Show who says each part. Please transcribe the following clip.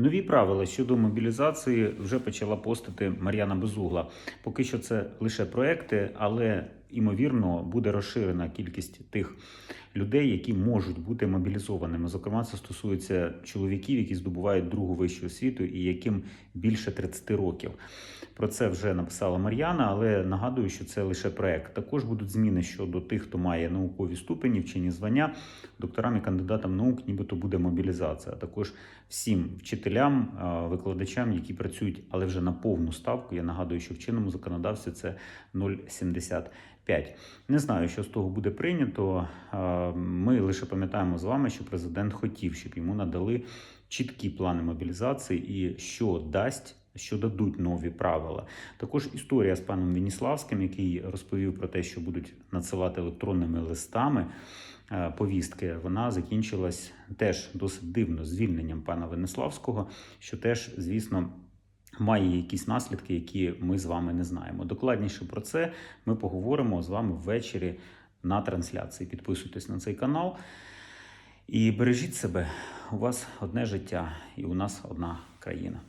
Speaker 1: Нові правила щодо мобілізації вже почала постити Мар'яна Безугла. Поки що це лише проекти, але ймовірно буде розширена кількість тих людей, які можуть бути мобілізованими. Зокрема, це стосується чоловіків, які здобувають другу вищу освіту і яким більше 30 років. Про це вже написала Мар'яна, але нагадую, що це лише проект. Також будуть зміни щодо тих, хто має наукові ступені, вчені звання, докторам і кандидатам наук, нібито буде мобілізація. Також всім вчителям, викладачам, які працюють, але вже на повну ставку. Я нагадую, що в чинному законодавстві це 0,75. Не знаю, що з того буде прийнято. Ми лише пам'ятаємо з вами, що президент хотів, щоб йому надали чіткі плани мобілізації і що дасть. Що дадуть нові правила. Також історія з паном Веніславським, який розповів про те, що будуть надсилати електронними листами е, повістки, вона закінчилась теж досить дивно звільненням пана Венеславського, що теж, звісно, має якісь наслідки, які ми з вами не знаємо. Докладніше про це ми поговоримо з вами ввечері на трансляції. Підписуйтесь на цей канал і бережіть себе. У вас одне життя, і у нас одна країна.